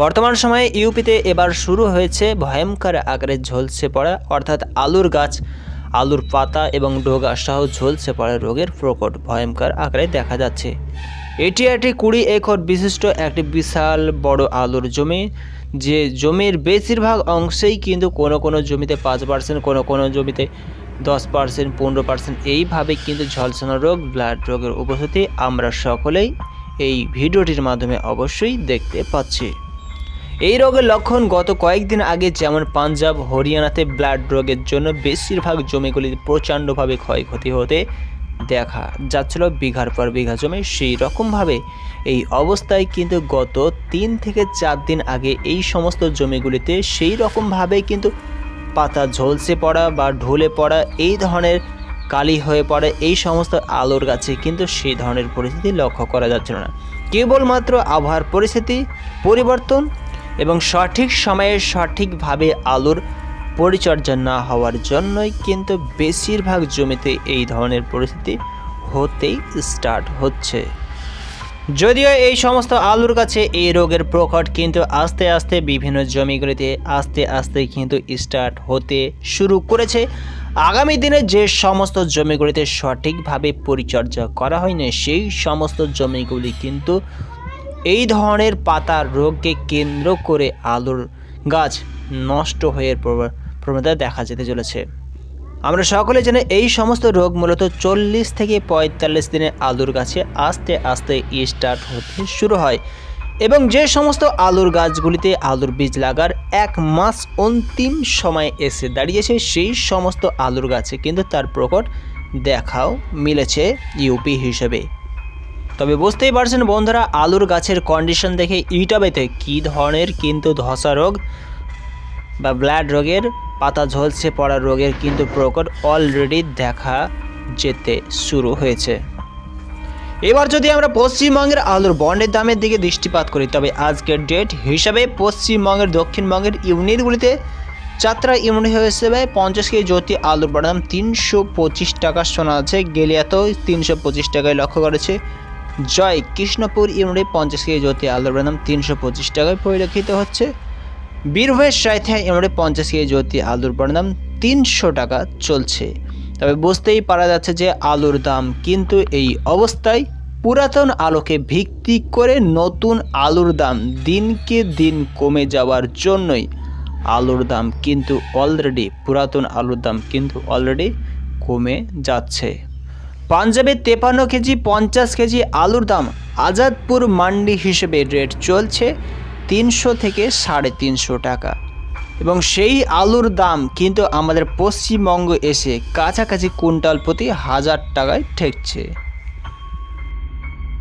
বর্তমান সময়ে ইউপিতে এবার শুরু হয়েছে ভয়ঙ্কর আকারে ঝলসে পড়া, অর্থাৎ আলুর গাছ, আলুর পাতা এবং ডোগা সহ ঝলসে পড়া রোগের প্রকট ভয়ঙ্কর আকারে দেখা যাচ্ছে। এটি একটি কুড়ি একর বিশিষ্ট একটি বিশাল বড় আলুর জমি, যে জমির বেশিরভাগ অংশেই কিন্তু কোনো কোনো জমিতে পাঁচ পার্সেন্ট কোনো কোনো জমিতে দশ পার্সেন্ট পনেরো পার্সেন্ট এইভাবে কিন্তু ঝলসানো রোগ ব্লাড রোগের উপস্থিতি আমরা সকলেই এই ভিডিওটির মাধ্যমে অবশ্যই দেখতে পাচ্ছি। এই রোগের লক্ষণ গত কয়েকদিন আগে যেমন পাঞ্জাব, হরিয়ানাতে ব্লাড রোগের জন্য বেশিরভাগ জমিগুলিতে প্রচণ্ডভাবে ক্ষয়ক্ষতি হতে দেখা যাচ্ছিল। বিঘার পর বিঘা জমি সেই রকমভাবে। এই অবস্থায় কিন্তু গত তিন থেকে চার দিন আগে এই সমস্ত জমিগুলিতে সেই রকমভাবে কিন্তু পাতা ঝলসে পড়া বা ঢলে পড়া এই ধরনের কালি হয়ে পড়ে এই সমস্ত আলোর গাছে কিন্তু সেই ধরনের পরিস্থিতি লক্ষ্য করা যাচ্ছিল না। কেবলমাত্র আবহাওয়ার পরিস্থিতি, পরিবর্তন এবং সঠিক সময়ে সঠিকভাবে আলুর পরিচর্যা না হওয়ার জন্যই কিন্তু বেশিরভাগ জমিতে এই ধরনের পরিস্থিতি হতেই স্টার্ট হচ্ছে। যদিও এই সমস্ত আলুর কাছে এই রোগের প্রকট কিন্তু আস্তে আস্তে বিভিন্ন জমিগুলিতে আস্তে আস্তে কিন্তু স্টার্ট হতে শুরু করেছে। আগামী দিনে যে সমস্ত জমিগুলিতে সঠিকভাবে পরিচর্যা করা হয়নি, সেই সমস্ত জমিগুলি কিন্তু এই ধরনের পাতার রোগকে কেন্দ্র করে আলুর গাছ নষ্ট হয়ে প্রব- প্রবণতা দেখা যেতে চলেছে। আমরা সকলে জানি এই সমস্ত রোগ মূলত চল্লিশ থেকে পঁয়তাল্লিশ দিনে আলুর গাছে আস্তে আস্তে স্টার্ট হতে শুরু হয় এবং যে সমস্ত আলুর গাছগুলিতে আলুর বীজ লাগার এক মাস অন্তিম সময় এসে দাঁড়িয়েছে, সেই সমস্ত আলুর গাছে কিন্তু তার প্রকট দেখাও মিলেছে ইউপি হিসেবে। তবে বুঝতেই পারছেন বন্ধুরা, আলুর গাছের কন্ডিশন দেখে ইটাবেতে কী ধরনের কিন্তু ধসা রোগ বা ব্লাড রোগের পাতা ঝলসে পড়া রোগের কিন্তু প্রকট অলরেডি দেখা যেতে শুরু হয়েছে। এবার যদি আমরা পশ্চিমবঙ্গের আলুর বন্ডের দামের দিকে দৃষ্টিপাত করি, তবে আজকের ডেট হিসাবে পশ্চিমবঙ্গের, দক্ষিণবঙ্গের ইউনিটগুলিতে যাত্রা ইউনিট হিসেবে পঞ্চাশ কেজি জ্যোতি আলুর বড় দাম তিনশো পঁচিশ টাকা শোনা আছে গেলিয়াতেও তিনশো পঁচিশ টাকায় লক্ষ্য করেছে জয় কৃষ্ণপুর ইউনিটে পঞ্চাশ কেজি জ্যোতি আলুর দাম তিনশো পঁচিশ টাকায় পরিলক্ষিত হচ্ছে। বীরভূমের সাইথে এমরে পঞ্চাশ কেজি জ্যোতি আলুর দাম তিনশো টাকা চলছে। তবে বুঝতেই পারা যাচ্ছে যে আলুর দাম কিন্তু এই অবস্থায় পুরাতন আলোকে ভিত্তি করে নতুন আলুর দাম দিনকে দিন কমে যাওয়ার জন্যই আলুর দাম কিন্তু অলরেডি পুরাতন আলুর দাম কিন্তু অলরেডি কমে যাচ্ছে। পাঞ্জাবে তেপান্ন কেজি, পঞ্চাশ কেজি আলুর দাম আজাদপুর মান্ডি হিসেবে রেট চলছে তিনশো থেকে সাড়ে তিনশো টাকা। এবং সেই আলুর দাম কিন্তু আমাদের পশ্চিমবঙ্গ এসে কাছাকাছি কুইন্টাল প্রতি হাজার টাকায় ঠেকছে।